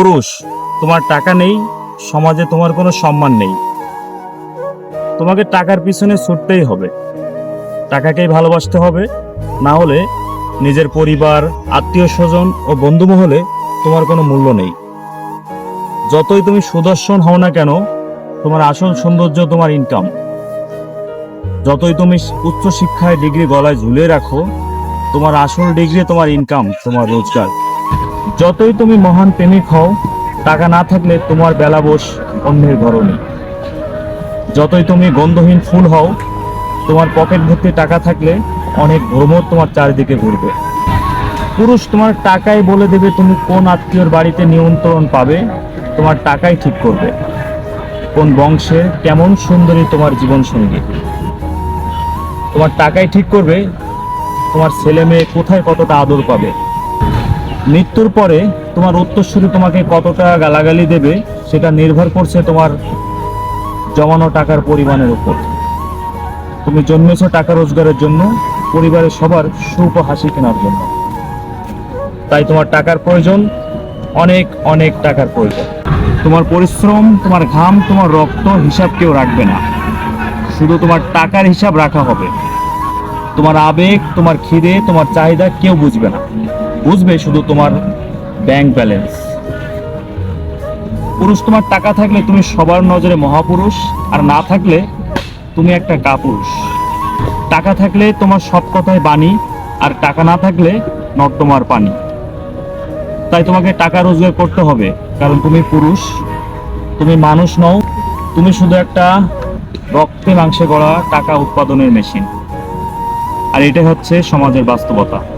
পুরুষ, তোমার টাকা নেই, সমাজে তোমার কোনো সম্মান নেই। তোমাকে টাকার পিছনে ছুটতেই হবে। টাকাকেই ভালোবাসতে হবে, না হলে নিজের পরিবার, আত্মীয় স্বজন ও বন্ধু মহলে তোমার কোনো মূল্য নেই। যতই তুমি সুদর্শন হও না কেন, তোমার আসল সৌন্দর্য তোমার ইনকাম যতই তুমি উচ্চ শিক্ষায় ডিগ্রি গলায় ঝুলিয়ে রাখো, তোমার আসল ডিগ্রি তোমার ইনকাম তোমার রোজগার। যতই তুমি মহান প্রেমিক হও, টাকা না থাকলে তোমার বেলা বস অন্যের ঘরণী। যতই তুমি গন্ধহীন ফুল হও, তোমার পকেট ভর্তি টাকা থাকলে অনেক ভ্রমর তোমার চারিদিকে ঘুরবে। পুরুষ তোমার টাকাই বলে দেবে তুমি কোন আত্মীয়র বাড়িতে নিয়ন্ত্রণ পাবে, তোমার টাকাই ঠিক করবে। কোন বংশে কেমন সুন্দরী তোমার জীবন সঙ্গী। তোমার টাকাই ঠিক করবে, তোমার ছেলে মেয়ে কোথায় কতটা আদর পাবে। মৃত্যুর পরে তোমার উত্তরসূরি তোমাকে কতটা গালাগালি দেবে, সেটা নির্ভর করছে তোমার জমানো টাকার পরিমাণের উপর। তুমি জন্মেছ টাকা রোজগারের জন্য, পরিবারের সবার ও হাসি কেনার জন্য। তাই তোমার টাকার প্রয়োজন, অনেক অনেক টাকার প্রয়োজন। তোমার পরিশ্রম, তোমার ঘাম, তোমার রক্ত হিসাব কেউ রাখবে না। শুধু তোমার টাকার হিসাব রাখা হবে। তোমার আবেগ, তোমার খিদে, তোমার চাহিদা কেউ বুঝবে না। বুঝবে শুধু তোমার ব্যাংক ব্যালেন্স পুরুষ, তোমার টাকা থাকলে তুমি সবার নজরে মহাপুরুষ, আর না থাকলে তুমি একটা কাপুরুষ। টাকা থাকলে তোমার সব কথায় বাণী, আর টাকা না থাকলে নর্দমার পানি। তাই তোমাকে টাকা রোজগার করতে হবে, কারণ তুমি পুরুষ, তুমি মানুষ নও, তুমি শুধু একটা রক্তে মাংসে গড়া টাকা উৎপাদনের মেশিন আর এটাই হচ্ছে সমাজের বাস্তবতা।